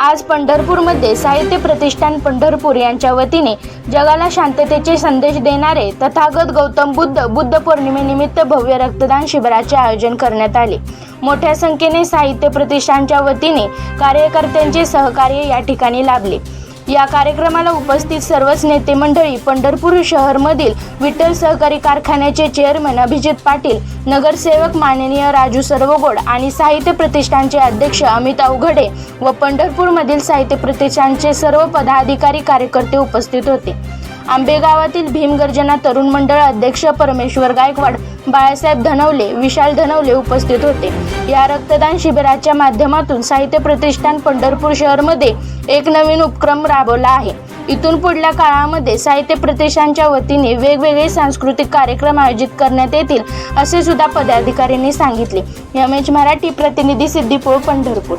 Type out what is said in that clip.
आज पंढरपूरमध्ये साहित्य प्रतिष्ठान पंढरपूर यांच्या वतीने जगाला शांततेचे संदेश देणारे तथागत गौतम बुद्ध बुद्ध पौर्णिमेनिमित्त भव्य रक्तदान शिबिराचे आयोजन करण्यात आले. मोठ्या संख्येने साहित्य प्रतिष्ठानच्या वतीने कार्यकर्त्यांचे सहकार्य या ठिकाणी लाभले. या कार्यक्रमाला उपस्थित सर्वच नेते मंडळी पंढरपूर शहरमधील विठ्ठल सहकारी कारखान्याचे चेअरमन अभिजित पाटील नगरसेवक माननीय राजू सर्वगोड आणि साहित्य प्रतिष्ठानचे अध्यक्ष अमित अवघडे व पंढरपूरमधील साहित्य प्रतिष्ठानचे सर्व पदाधिकारी कार्यकर्ते उपस्थित होते. आंबेगावातील भीमगर्जना तरुण मंडळ अध्यक्ष परमेश्वर गायकवाड बाळासाहेब धनवले विशाल धनवले उपस्थित होते. या रक्तदान शिबिराच्या माध्यमातून साहित्य प्रतिष्ठान पंढरपूर शहरमध्ये एक नवीन उपक्रम राबवला आहे. इथून पुढल्या काळामध्ये साहित्य प्रतिष्ठानच्या वतीने वेगवेगळे सांस्कृतिक कार्यक्रम आयोजित करण्यात येतील असे सुद्धा पदाधिकाऱ्यांनी सांगितले. एम एच मराठी प्रतिनिधी सिद्धीपूर पंढरपूर.